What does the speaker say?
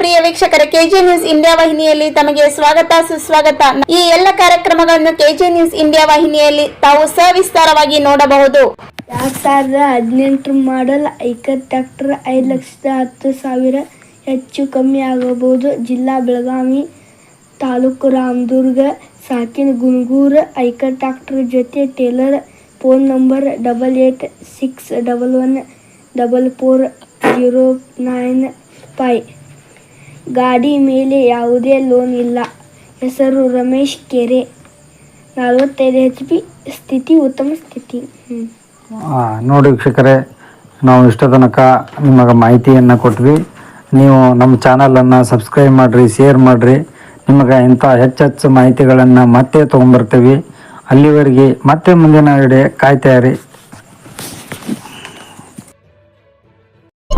ಪ್ರಿಯ ವೀಕ್ಷಕರ K J news India ವಾಹಿನಿಯಲ್ಲಿ ತಮಗೆ ಸ್ವಾಗತ, ಸುಸ್ವಾಗತ. ಈ ಎಲ್ಲ ಕಾರ್ಯಕ್ರಮಗಳನ್ನು ಕೆಜೆ ನ್ಯೂಸ್ ಇಂಡಿಯಾ ವಾಹಿನಿಯಲ್ಲಿ ತಾವು ಸವಿಸ್ತಾರವಾಗಿ ನೋಡಬಹುದು. ಎರಡು ಸಾವಿರದ ಹದಿನೆಂಟರ ಮಾಡಲ್ ಐಕರ್ ಟ್ರ್ಯಾಕ್ಟರ್ ಐದು ಲಕ್ಷದ ಹತ್ತು ಸಾವಿರ ಹೆಚ್ಚು ಕಮ್ಮಿ ಆಗಬಹುದು. ಜಿಲ್ಲಾ ಬೆಳಗಾವಿ ತಾಲೂಕು ರಾಮದುರ್ಗ, ಸಾಕಿನ ಗುಣಗೂರ್ ಐಕರ್ ಟ್ರ್ಯಾಕ್ಟರ್ ಜೊತೆ trailer phone number double eight six double one double four zero nine five ಗಾಡಿ ಮೇಲೆ ಯಾವುದೇ ಲೋನ್ ಇಲ್ಲ. ಹೆಸರು ರಮೇಶ್ ಕೆರೆ. ನಲವತ್ತೈದು ಎಚ್ ಪಿ ಸ್ಥಿತಿ ಉತ್ತಮ ಸ್ಥಿತಿ. ಆ, ನೋಡಿ ವೀಕ್ಷಕರೇ ನಾವು ಇಷ್ಟ ತನಕ ನಿಮಗೆ ಮಾಹಿತಿಯನ್ನು ಕೊಟ್ವಿ. ನೀವು ನಮ್ಮ ಚಾನಲನ್ನು ಸಬ್ಸ್ಕ್ರೈಬ್ ಮಾಡಿರಿ ಶೇರ್ ಮಾಡಿರಿ. ನಿಮಗೆ ಇಂಥ ಹೆಚ್ಚೆಚ್ಚು ಮಾಹಿತಿಗಳನ್ನು ಮತ್ತೆ ತೊಗೊಂಬರ್ತೀವಿ ಅಲ್ಲಿವರೆಗೆ ಮತ್ತೆ ಮುಂದಿನ ವಿಡಿಯೋ ಕಾಯ್ತಾ ಇರಿ.